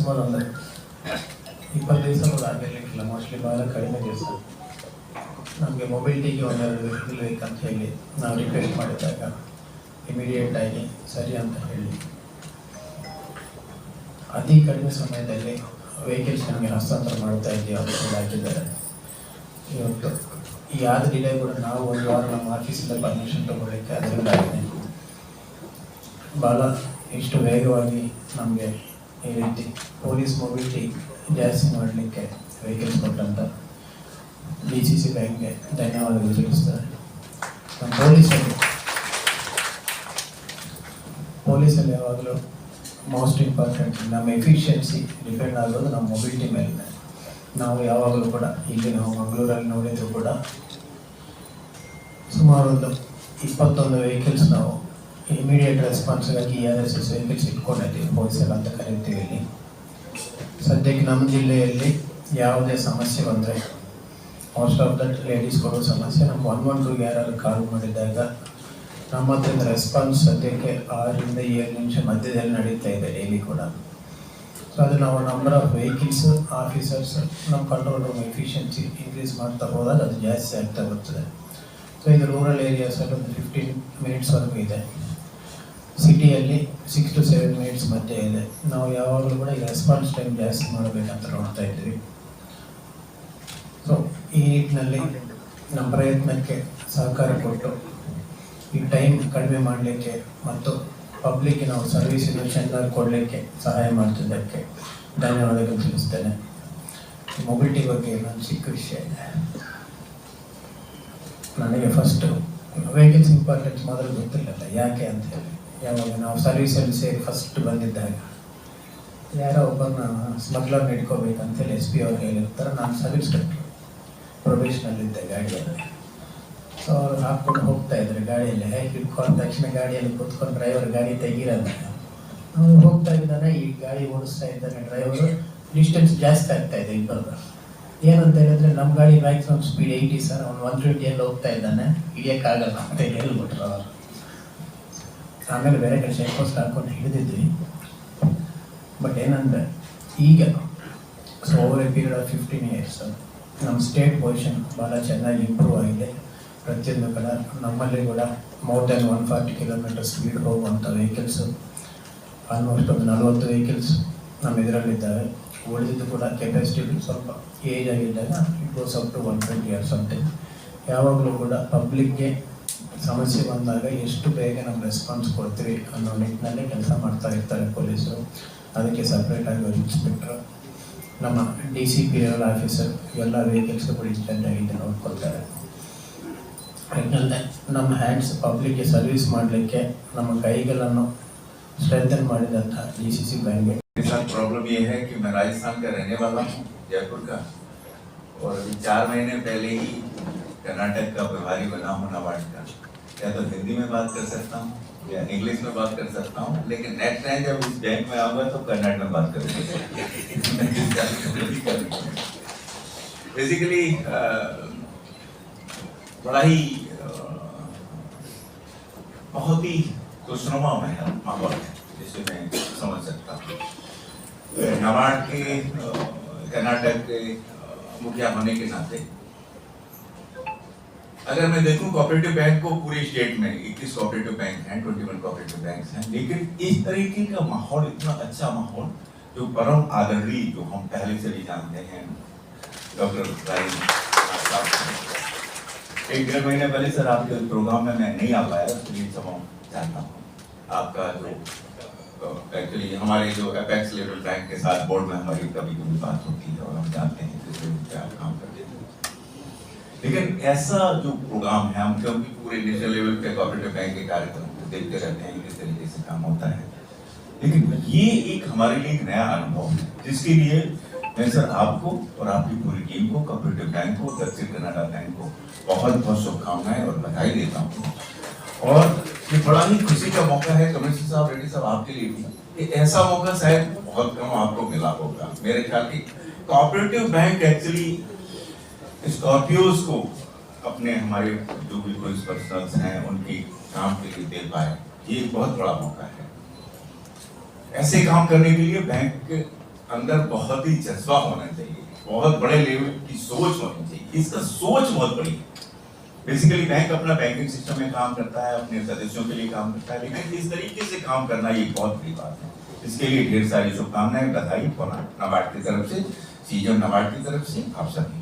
ಸುಮಾರು ಅಂದರೆ ಇಪ್ಪತ್ತು ದಿವಸ ಕೂಡ ಆಗಿರಲಿಕ್ಕಿಲ್ಲ ಮೋಸ್ಟ್ಲಿ ಬಹಳ ಕಡಿಮೆ ದಿವಸ. ನಮಗೆ ಮೊಬೈಲ್ ಟಿಗೆ ಒಂದೆರಡು ವೆಹಿಕಲ್ ಬೇಕಂತ ಹೇಳಿ ನಾವು ರಿಕ್ವೆಸ್ಟ್ ಮಾಡಿದಾಗ ಇಮಿಡಿಯೇಟ್ ಆಗಿ ಸರಿ ಅಂತ ಹೇಳಿ. ಅತಿ ಕಡಿಮೆ ಸಮಯದಲ್ಲಿ ವೆಹಿಕಲ್ಸ್ ನಮಗೆ ಹಸ್ತಾಂತರ ಮಾಡ್ತಾ ಇದ್ದೀವಿ ಕೂಡ ಹಾಕಿದ್ದಾರೆ ಇವತ್ತು ಆದ ಡಿಲೇ ಕೂಡ ನಾವು ಒಂದು ವಾರ ನಮ್ಮ ಆಫೀಸಿಂದ ಪರ್ಮಿಷನ್ ತಗೊಳ್ಳಿಕ್ಕೆ ಅದರಿಂದ ಭಾಳ ಇಷ್ಟು ವೇಗವಾಗಿ ನಮಗೆ ಈ ಪೊಲೀಸ್ ಮೊಬಿಲಿಟಿ ಜಾಸ್ತಿ ಮಾಡಲಿಕ್ಕೆ ವೆಹಿಕಲ್ಸ್ ಕೊಟ್ಟಂತ ಡಿ ಸಿ ಸಿ ಬ್ಯಾಂಕ್ಗೆ ಧನ್ಯವಾದಗಳು ತಿಳಿಸ್ತಾರೆ. ನಮ್ಮ ಪೊಲೀಸಲ್ಲಿ ಪೊಲೀಸಲ್ಲಿ ಯಾವಾಗಲೂ ಮೋಸ್ಟ್ ಇಂಪಾರ್ಟೆಂಟ್ ನಮ್ಮ ಎಫಿಷಿಯನ್ಸಿ ಡಿಪೆಂಡ್ ಆಗೋದು ನಮ್ಮ ಮೊಬಿಲಿಟಿ ಮೇಲೆ. ನಾವು ಯಾವಾಗಲೂ ಕೂಡ ಇಲ್ಲಿ ನಾವು ಮಂಗಳೂರಲ್ಲಿ ನೋಡಿದ್ರು ಕೂಡ ಸುಮಾರು ಒಂದು ಇಪ್ಪತ್ತೊಂದು ವೆಹಿಕಲ್ಸ್ ನಾವು immediate ರೆಸ್ಪಾನ್ಸ್ಗಾಗಿ E R S S vehicles ಇಟ್ಕೊಂಡಿದ್ದೀವಿ, ಹೋಲ್ಸೇಲ್ ಅಂತ ಕರಿತೀವಿ ಇಲ್ಲಿ. ಸದ್ಯಕ್ಕೆ ನಮ್ಮ ಜಿಲ್ಲೆಯಲ್ಲಿ ಯಾವುದೇ ಸಮಸ್ಯೆ ಬಂದರೆ ಮೋಸ್ಟ್ ಆಫ್ ದಟ್ ಲೇಡೀಸ್ ಕೊಡೋ ಸಮಸ್ಯೆ, ನಮ್ಮ ಒನ್ ಒನ್ ಟೂಗೆ ಯಾರಾದ್ರು ಕಾಲ್ ಮಾಡಿದಾಗ ನಮ್ಮ ಹತ್ರ ರೆಸ್ಪಾನ್ಸ್ ಸದ್ಯಕ್ಕೆ ಆರರಿಂದ ಏಳು ನಿಮಿಷ ಮಧ್ಯದಲ್ಲಿ ನಡೀತಾ ಇದೆ ಡೈಲಿ ಕೂಡ. ಸೊ ಅದು ನಾವು ನಂಬರ್ ಆಫ್ ವೆಹಿಕಲ್ಸ್ ಆಫೀಸರ್ಸ್ ನಮ್ಮ ಕಂಟ್ರೋಲ್ ರೂಮ್ ಎಫಿಷಿಯನ್ಸಿ ಇನ್ಕ್ರೀಸ್ ಮಾಡ್ತಾ ಹೋದಾಗ ಅದು ಜಾಸ್ತಿ ಆಗ್ತಾ ಬರ್ತದೆ ಸೊ ಇದು ರೂರಲ್ ಏರಿಯಾಸಲ್ಲಿ ಒಂದು ಫಿಫ್ಟೀನ್ ಮಿನಿಟ್ಸ್ವರೆಗೂ ಇದೆ. ಸಿಟಿಯಲ್ಲಿ ಸಿಕ್ಸ್ ಟು ಸೆವೆನ್ ಮಿನಿಟ್ಸ್ ಮಧ್ಯೆ ಇದೆ. ನಾವು ಯಾವಾಗಲೂ ಕೂಡ ಈ ರೆಸ್ಪಾನ್ಸ್ ಟೈಮ್ ಜಾಸ್ತಿ ಮಾಡಬೇಕಂತ ನೋಡ್ತಾ ಇದ್ದೀವಿ. ಸೊ ಈ ನಿಟ್ಟಿನಲ್ಲಿ ನಮ್ಮ ಪ್ರಯತ್ನಕ್ಕೆ ಸಹಕಾರ ಕೊಟ್ಟು, ಈ ಟೈಮ್ ಕಡಿಮೆ ಮಾಡಲಿಕ್ಕೆ ಮತ್ತು ಪಬ್ಲಿಕ್ಗೆ ನಾವು ಸರ್ವಿಸ್ ಚೆನ್ನಾಗಿ ಕೊಡಲಿಕ್ಕೆ ಸಹಾಯ ಮಾಡ್ತಿದ್ದಕ್ಕೆ ಧನ್ಯವಾದಗಳು ತಿಳಿಸ್ತೇನೆ. ಮೊಬಿಲಿಟಿ ಬಗ್ಗೆ ನಾನು ಚಿಕ್ಕ ವಿಷಯ ಇದೆ. ನನಗೆ ಫಸ್ಟು ವೆಹಿಕಲ್ಸ್ ಇಂಪಾರ್ಟೆನ್ಸ್ ಮಾತ್ರ ಗೊತ್ತಿರಲಿಲ್ಲ ಯಾಕೆ ಅಂತ ಹೇಳಿ. ಯಾವಾಗ ನಾವು ಸರ್ವಿಸಲ್ಲಿ ಸೇರಿ ಫಸ್ಟ್ ಬಂದಿದ್ದಾಗ ಯಾರೋ ಒಬ್ಬನ ಸ್ಮಗ್ಲರ್ ಹಿಡ್ಕೋಬೇಕಂತೇಳಿ ಎಸ್ ಪಿ ಅವ್ರು ಹೇಳಿರ್ತಾರೆ. ನಾನು ಸರ್ವಿಸ್ ಕಟ್ಟರು ಪ್ರೊಬೇಷನಲ್ಲಿದ್ದೆ ಗಾಡಿಯಲ್ಲಿ. ಸೊ ಅವ್ರು ಹಾಕ್ಕೊಂಡು ಹೋಗ್ತಾ ಇದ್ರು ಗಾಡಿಯಲ್ಲಿ. ಹೇಗೆ ಹಿಡ್ಕೊಂಡ ತಕ್ಷಣ ಗಾಡಿಯಲ್ಲಿ ಕೂತ್ಕೊಂಡು ಡ್ರೈವರ್ ಗಾಡಿ ತೆಗೀರಲ್ಲ. ಅವ್ರು ಹೋಗ್ತಾ ಇದ್ದಾನೆ, ಈ ಗಾಡಿ ಓಡಿಸ್ತಾ ಇದ್ದಾನೆ ಡ್ರೈವರು ಡಿಸ್ಟೆನ್ಸ್ ಜಾಸ್ತಿ ಆಗ್ತಾ ಇದೆ ಇಬ್ಬರದ್ದು. ಏನಂತ ಹೇಳಿದ್ರೆ ನಮ್ಮ ಗಾಡಿ ಮ್ಯಾಕ್ಸಿಮಮ್ ಸ್ಪೀಡ್ ಏಯ್ಟಿ ಸರ್. ಅವ್ನು ಒನ್ ಟ್ವೆಂಟಿಯಲ್ಲಿ ಹೋಗ್ತಾ ಇದ್ದಾನೆ? ಹಿಡಿಯೋಕ್ಕಾಗಲ್ಲ ಅಂತ ಹೇಳ್ಬಿಟ್ರು ಅವರು. ಆಮೇಲೆ ಬೇರೆ ಕಡೆ ಪೋಸ್ಟ್ ಹಾಕೊಂಡು ಹಿಡಿದಿದ್ವಿ. ಬಟ್ ಏನಂದರೆ, ಈಗ so over a period of fifteen years ನಮ್ಮ ಸ್ಟೇಟ್ ಪೊಸಿಷನ್ ಭಾಳ ಚೆನ್ನಾಗಿ ಇಂಪ್ರೂವ್ ಆಗಿದೆ. ಪ್ರತಿಯೊಂದು ಕಡೆ ನಮ್ಮಲ್ಲಿ ಕೂಡ more than one forty kilometre speed ಹೋಗುವಂಥ ವೆಹಿಕಲ್ಸು ಆಲ್ಮೋಸ್ಟ್ ಒಂದು ನಲವತ್ತು ವೆಹಿಕಲ್ಸ್ ನಮ್ಮ ಇದರಲ್ಲಿದ್ದಾವೆ. ಉಳಿದಿದ್ದು ಕೂಡ ಕೆಪಾಸಿಟಿ ಸ್ವಲ್ಪ ಏಜ್ ಆಗಿದ್ದಾಗ it goes up to one twenty years ಅಂತ ಯಾವಾಗಲೂ ಕೂಡ ಪಬ್ಲಿಕ್ಗೆ ಸಮಸ್ಯೆ ಬಂದಾಗ ಎಷ್ಟು ಬೇಗ ನಾವು ರೆಸ್ಪಾನ್ಸ್ ಕೊಡ್ತೀವಿ ಅನ್ನೋ ನಿಟ್ಟಿನಲ್ಲಿ ಕೆಲಸ ಮಾಡ್ತಾ ಇರ್ತಾರೆ ಪೊಲೀಸರು ಅದಕ್ಕೆ ಸಪ್ರೇಟಾಗಿ ಒಂದು ಇನ್ಸ್ಪೆಕ್ಟ್ರು ನಮ್ಮ D C P level officer ಎಲ್ಲ ವೆಹಿಕಲ್ಸ್ ಕೂಡ ಇನ್ಸ್ಟೆಂಟಾಗಿ ಇದು ನೋಡ್ಕೊಳ್ತಾರೆ ಯಾಕಂದರೆ ನಮ್ಮ ಹ್ಯಾಂಡ್ಸ್ ಪಬ್ಲಿಕ್ಗೆ ಸರ್ವಿಸ್ ಮಾಡಲಿಕ್ಕೆ ನಮ್ಮ ಕೈಗಳನ್ನು ಸ್ಟ್ರೆಂಥನ್ ಮಾಡಿದಂಥ ಡಿ ಸಿ ಸಿ ಬ್ಯಾಂಕ್ಗೆ मेरे साथ प्रॉब्लम ये है कि मैं राजस्थान का रहने वाला हूँ जयपुर का और अभी चार महीने पहले ही कर्नाटक का प्रभारी बना हूँ नाबार्ड का या तो हिंदी में बात कर सकता हूँ या इंग्लिश में बात कर सकता हूँ, लेकिन नेक्स्ट टाइम जब इस बैंक में आऊँगा तो कन्नड़ में बात करूँगा। बेसिकली बड़ा ही बहुत ही खुशनुमा में माहौल है जिसे मैं समझ सकता हूँ। नबार्ड के कर्नाटक के मुखिया होने के नाते अगर मैं देखूँ कोऑपरेटिव बैंक को पूरे स्टेट में 21 कोऑपरेटिव बैंक हैं 21 कोऑपरेटिव बैंक हैं, लेकिन इस तरीके का माहौल, इतना अच्छा माहौल, जो परम आदरणीय जो हम पहले से भी जानते हैं, डॉक्टर एक डेढ़ महीने पहले सर आपके प्रोग्राम में मैं नहीं आ पाया उसके लिए क्षमा चाहता हूँ। आपका जो एक्चुअली हमारे जो अपेक्स लेवल बैंक के साथ बोर्ड में हमारी कभी कभी बात होती है और हम जानते हैं किस आप काम करते हैं। लेकिन ऐसा जो प्रोग्राम है, हम क्योंकि पूरे नेशनल लेवल पे कोऑपरेटिव बैंक के कार्यक्रम को देखते रहते हैं किस तरीके से काम होता है। लेकिन ये एक हमारे लिए एक नया अनुभव है, जिसके लिए मैं सर आपको और आपकी पूरी टीम को कोऑपरेटिव बैंक को, दक्षिण कनाडा बैंक को बहुत बहुत शुभकामनाएँ और बधाई देता हूँ। और ये बड़ा ही खुशी का मौका है, कमिश्नर साहब, रेड्डी साहब, आपके लिए भी। कि ऐसा मौका शायद बहुत कम आपको मिला होगा। मेरे ख्याल की कोऑपरेटिव बैंक एक्चुअली स्कॉर्पियोज को अपने हमारे जो भी पुलिस पर्सनल्स हैं, उनकी काम के लिए दे पाए। ये एक बहुत बड़ा मौका है। ऐसे काम करने के लिए बैंक के अंदर बहुत ही जज्बा होना चाहिए। बहुत बड़े लेवल की सोच होनी चाहिए। इसका सोच बहुत बड़ी है। बेसिकली बैंक अपना बैंकिंग सिस्टम में काम करता है, अपने सदस्यों के लिए काम करता है। लेकिन इस तरीके से काम करना ये बहुत बड़ी बात है। इसके लिए ढेर सारी शुभकामनाएँ बधाई नबार्ड की तरफ़ से, सीज़न नबार्ड की तरफ़ से, आप सभी।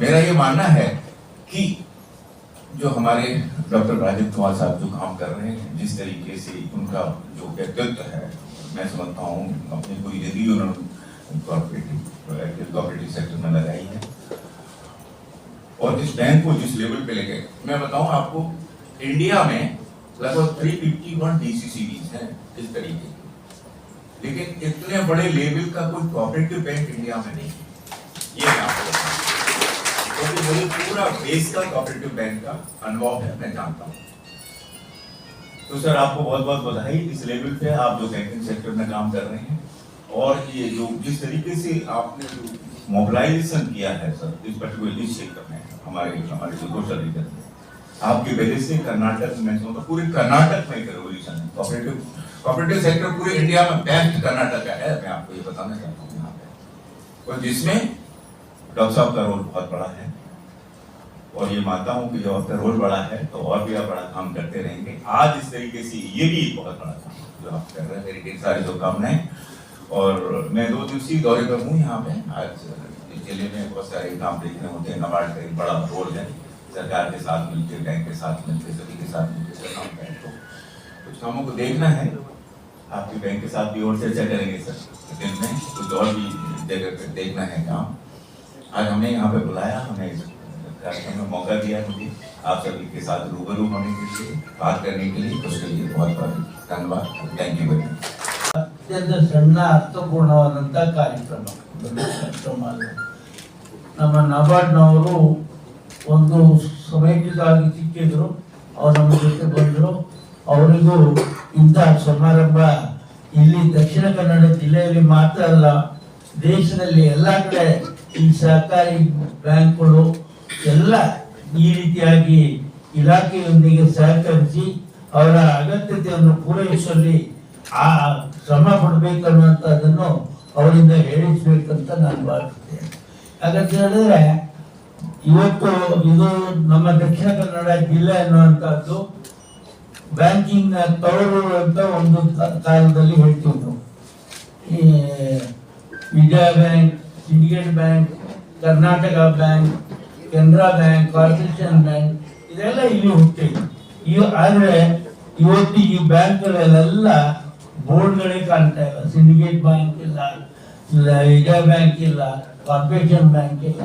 मेरा ये मानना है कि जो हमारे डॉक्टर राजीव कुमार साहब जो काम कर रहे हैं, जिस तरीके से उनका जो व्यक्तित्व है, मैं समझता हूँ, अपनी पूरी ज़िंदगी उन्होंने सेक्टर में लगाई है, और इस बैंक को जिस लेवल पे लेके, मैं बताऊँ आपको इंडिया में लगभग थ्री फिफ्टी 351 डीसीसीबीज हैं इस तरीके के। लेकिन इतने बड़े लेवल का कोई कॉपरेटिव बैंक इंडिया में नहीं है। ये मैं आपको पूरा बेस का कोऑपरेटिव बैंक का अनुभव है मैं जानता हूँ। तो सर आपको बहुत बहुत बधाई इस लेवल पे आप जो बैंकिंग सेक्टर में काम कर रहे हैं और ये जो जिस तरीके से आपने जो मोबिलाइजेशन किया है सर इस पर्टिकुलर इस क्षेत्र में हमारे हमारे जो रीजन में आपकी वजह से कर्नाटक में हूँ, पूरे कर्नाटक में एक रेवोल्यूशन है। कोऑपरेटिव कोऑपरेटिव सेक्टर पूरे इंडिया में बेस्ट कर्नाटक का है मैं आपको ये बताना चाहता हूँ यहाँ पे। और जिसमें डॉक्टर साहब का रोल बहुत बड़ा है। और ये मानता हूँ कि जब आपका रोल बड़ा है तो और भी आप बड़ा काम करते रहेंगे। आज इस तरीके से ये भी बहुत बड़ा काम जो आप कर रहे हैं। मेरी ढेर सारी शुभकामनाएँ और मैं दो दिवसीय दौरे पर हूँ यहाँ पे। आज ज़िले में बहुत सारे काम देखने होते हैं। नबार्ड का एक बड़ा रोल है। सरकार के साथ मिलकर बैंक के साथ मिलकर सभी के साथ मिलकर काम बैंक को कुछ कामों को देखना है। आपके बैंक के साथ भी और चर्चा करेंगे सर। दिन में कुछ और भी जगह देखना है काम। आज हमें यहाँ पे बुलाया हमें इस कार्यक्रम में मौका दिया मुझे आप सभी के साथ रूबरू होने के लिए बात करने के लिए उसके लिए बहुत बहुत धन्यवाद थैंक यू वेरी मच ಅತ್ಯಂತ ಸಣ್ಣ ಅರ್ಥಪೂರ್ಣವಾದಂಥ ಕಾರ್ಯಕ್ರಮ ಕಾರ್ಯಕ್ರಮ ಅದು. ನಮ್ಮ ನಬಾರ್ಡ್ನವರು ಒಂದು ಸಮಯಕ್ಕಾಗಿ ಸಿಕ್ಕಿದ್ರು ಅವ್ರು ನಮ್ಮ ಜೊತೆ ಬಂದರು ಅವರಿಗೂ ಇಂತಹ ಸಮಾರಂಭ ಇಲ್ಲಿ ದಕ್ಷಿಣ ಕನ್ನಡ ಜಿಲ್ಲೆಯಲ್ಲಿ ಮಾತ್ರ ಅಲ್ಲ ದೇಶದಲ್ಲಿ ಎಲ್ಲ ಕಡೆ ಈ ಸಹಕಾರಿ ಬ್ಯಾಂಕ್ಗಳು ಎಲ್ಲ ಈ ರೀತಿಯಾಗಿ ಇಲಾಖೆಯೊಂದಿಗೆ ಸಹಕರಿಸಿ ಅವರ ಅಗತ್ಯತೆಯನ್ನು ಪೂರೈಸುವಲ್ಲಿ ಆ ಶ್ರಮ ಪಡಬೇಕನ್ನುವಂಥದ್ದನ್ನು ಅವರಿಂದ ಹೇಳಿಸಬೇಕಂತ ನಾನು ಭಾವಿಸ್ತೇನೆ. ಹಾಗಂತ ಹೇಳಿದ್ರೆ, ಇವತ್ತು ಇದು ನಮ್ಮ ದಕ್ಷಿಣ ಕನ್ನಡ ಜಿಲ್ಲೆ ಅನ್ನುವಂಥದ್ದು ಬ್ಯಾಂಕಿಂಗ್ನ ತವರು ಅಂತ ಒಂದು ಕಾಲದಲ್ಲಿ ಈ Vijaya bank, Syndicate bank, Karnataka bank Canara bank, Corporation bank, ಇದೆಲ್ಲ ಇಲ್ಲಿ ಹುಟ್ಟಿದೆ ಈ ಆದ್ರೆ ಇವತ್ತು ಈ ಬ್ಯಾಂಕ್ಗಳೆಲ್ಲ ಬೋರ್ಡ್ಗಳೇ ಕಾಣ್ತಾ ಇಲ್ಲ. ಸಿಂಡಿಕೇಟ್ ಬ್ಯಾಂಕ್ ಇಲ್ಲ ವಿಜಯ ಬ್ಯಾಂಕ್ ಇಲ್ಲ ಕಾರ್ಪೊರೇಷನ್ ಬ್ಯಾಂಕ್ ಇಲ್ಲ.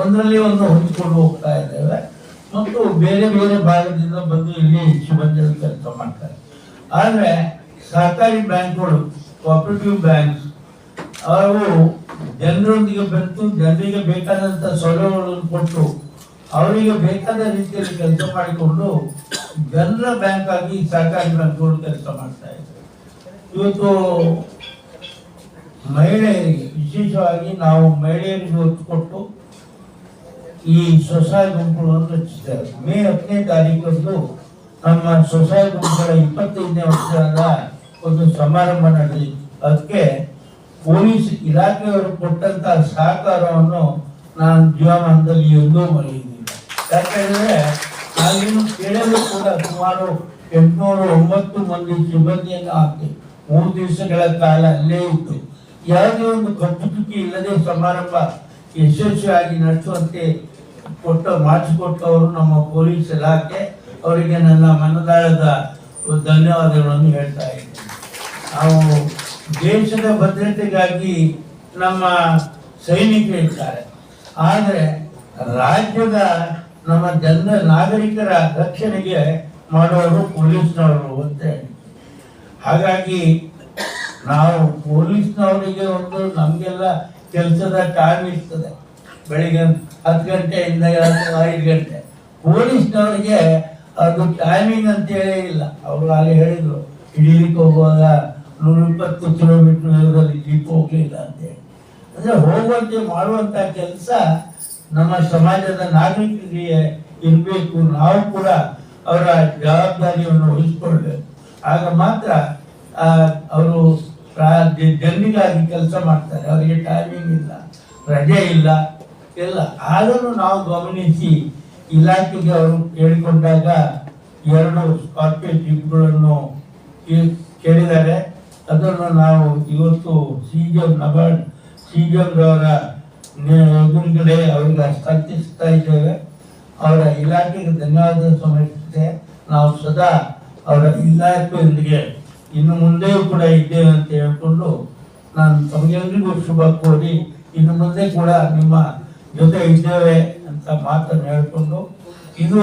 ಒಂದರಲ್ಲಿ ಒಂದು ಹೊಂದಿಕೊಂಡು ಹೋಗ್ತಾ ಇದ್ದೇವೆ. ಮತ್ತು ಬೇರೆ ಬೇರೆ ಭಾಗದಿಂದ ಬಂದು ಇಲ್ಲಿ ಶಿಬಂದಿಯಲ್ಲಿ ಕೆಲಸ ಮಾಡ್ತಾರೆ. ಆದ್ರೆ ಸಹಕಾರಿ ಬ್ಯಾಂಕ್ಗಳು ಕೋಪರೇಟಿವ್ ಬ್ಯಾಂಕ್ ಅವು ಜನರೊಂದಿಗೆ ಬೆರೆತು ಜನರಿಗೆ ಬೇಕಾದಂತ ಸೌಲಭ್ಯಗಳನ್ನು ಕೊಟ್ಟು ಅವರಿಗೆ ಬೇಕಾದ ರೀತಿಯಲ್ಲಿ ಕೆಲಸ ಮಾಡಿಕೊಂಡು ಜನರ ಬ್ಯಾಂಕ್ ಆಗಿ ಸಹಕಾರಿ ಬ್ಯಾಂಕ್ಗಳು ಕೆಲಸ ಮಾಡ್ತಾ ಇದ್ದಾರೆ. ಇವತ್ತು ಮಹಿಳೆಯರಿಗೆ, ವಿಶೇಷವಾಗಿ ನಾವು ಮಹಿಳೆಯರಿಗೆ ಒತ್ತು ಕೊಟ್ಟು ಈ ಸ್ವಸಹಾಯ ಗುಂಪುಗಳನ್ನು ರಚಿಸಿದ್ದಾರೆ. ಮೇ ಹತ್ತನೇ ತಾರೀಕಂದು ನಮ್ಮ ಸ್ವಸಹಾಯ ಗುಂಪುಗಳ ಇಪ್ಪತ್ತೈದನೇ ವರ್ಷದ ಒಂದು ಸಮಾರಂಭ ನಡೆದಿತ್ತು. ಅದಕ್ಕೆ ಪೊಲೀಸ್ ಇಲಾಖೆಯವರು ಕೊಟ್ಟಂತ ಸಹಕಾರವನ್ನು ನಾನು ಜೀವಮಾನದಲ್ಲಿ ಎಂದೂ ಮರೆಯುವುದಿಲ್ಲ. ಯಾಕಂದ್ರೆ ನಾವೇನು ಕೇಳಲು ಕೂಡ ಸುಮಾರು ಎಂಟುನೂರು ಒಂಬತ್ತು ಮಂದಿ ಸಿಬ್ಬಂದಿಯನ್ನು ಹಾಕಿ ಮೂರು ದಿವಸಗಳ ಕಾಲ ಅಲ್ಲೇ ಇತ್ತು. ಯಾವುದೇ ಒಂದು ಕಟ್ಟುಕಿ ಇಲ್ಲದೆ ಸಮಾರಂಭ ಯಶಸ್ವಿಯಾಗಿ ನಡೆಸುವಂತೆ ಕೊಟ್ಟ, ಮಾಡಿಸಿಕೊಟ್ಟವರು ನಮ್ಮ ಪೊಲೀಸ್ ಇಲಾಖೆ. ಅವರಿಗೆ ನನ್ನ ಮನದಾಳದ ಧನ್ಯವಾದಗಳನ್ನು ಹೇಳ್ತಾ ಇದ್ದೀನಿ. ನಾವು ದೇಶದ ಭದ್ರತೆಗಾಗಿ ನಮ್ಮ ಸೈನಿಕರು ಇರ್ತಾರೆ ಆದರೆ ರಾಜ್ಯದ ನಮ್ಮ ಜನ ನಾಗರಿಕರ ರಕ್ಷಣೆಗೆ ಮಾಡೋರು ಪೊಲೀಸ್ನವರು ಅಂತ ಹಾಗಾಗಿ ನಾವು ಪೊಲೀಸ್ನವರಿಗೆ ಒಂದು ನಮಗೆಲ್ಲ ಕೆಲಸದ ಟೈಮ್ ಇರ್ತದೆ. ಬೆಳಿಗ್ಗೆ ಹತ್ತು ಗಂಟೆಯಿಂದ ಐದು ಗಂಟೆ. ಪೊಲೀಸ್ನವರಿಗೆ ಅದು ಟೈಮಿಂಗ್ ಅಂತೇಳಿ ಇಲ್ಲ. ಅವರು ಅಲ್ಲಿ ಹೇಳಿದರು, ಹಿಡೀಲಿಕ್ಕೆ ಹೋಗುವಾಗ ನೂರ ಇಪ್ಪತ್ತು ಕಿಲೋಮೀಟರ್ ದೂರದಲ್ಲಿ ಜೀಪ್ ಹೋಗ್ಲಿಲ್ಲ ಅಂತೇಳಿ ಅಂದ್ರೆ ಹೋಗುವಂತೆ ಮಾಡುವಂತ ಕೆಲಸ ನಮ್ಮ ಸಮಾಜದ ನಾಗರಿಕರಿಗೆ ಇರಬೇಕು. ನಾವು ಕೂಡ ಅವರ ಜವಾಬ್ದಾರಿಯನ್ನು ವಹಿಸ್ಕೊಳ್ಬೇಕು ಆಗ ಮಾತ್ರ ಅವರು ಜನರಿಗಾಗಿ ಕೆಲಸ ಮಾಡ್ತಾರೆ. ಅವರಿಗೆ ಟೈಮಿಂಗ್ ಇಲ್ಲ, ರಜೆ ಇಲ್ಲ ಇಲ್ಲ ಆದರೂ ನಾವು ಗಮನಿಸಿ ಇಲಾಖೆಗೆ ಅವರು ಕೇಳಿಕೊಂಡಾಗ ಎರಡು ಸ್ಕಾರ್ಪಿಯೋ ಜೀಪ್ಗಳನ್ನು ಕೇಳಿದ್ದಾರೆ. ಅದನ್ನು ನಾವು ಇವತ್ತು C M NABARD C G M ರವರ ಎದುರುಗಡೆ ಅವರಿಗೆ ಇದ್ದೇವೆ ಅವರ ಇಲಾಖೆಗೆ ಧನ್ಯವಾದ ಸಮಯಕ್ಕೆ ನಾವು ಸದಾ ಅವರ ಇಲಾಖೆಯೊಂದಿಗೆ ಇನ್ನು ಮುಂದೆಯೂ ಕೂಡ ಇದ್ದೇವೆ ಅಂತ ಹೇಳ್ಕೊಂಡು ನಾನು ತಮಗೆಲ್ಲರಿಗೂ ಶುಭ ಕೋರಿ ಇನ್ನು ಮುಂದೆ ಕೂಡ ನಿಮ್ಮ ಜೊತೆ ಇದ್ದೇವೆ ಅಂತ ಮಾತನ್ನು ಹೇಳಿಕೊಂಡು ಇದು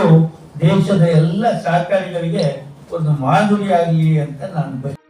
ದೇಶದ ಎಲ್ಲ ಸಹಕಾರಿಗಳಿಗೆ ಒಂದು ಮಾದರಿಯಾಗಲಿ ಅಂತ ನಾನು ಬಯಸ್ತೇನೆ.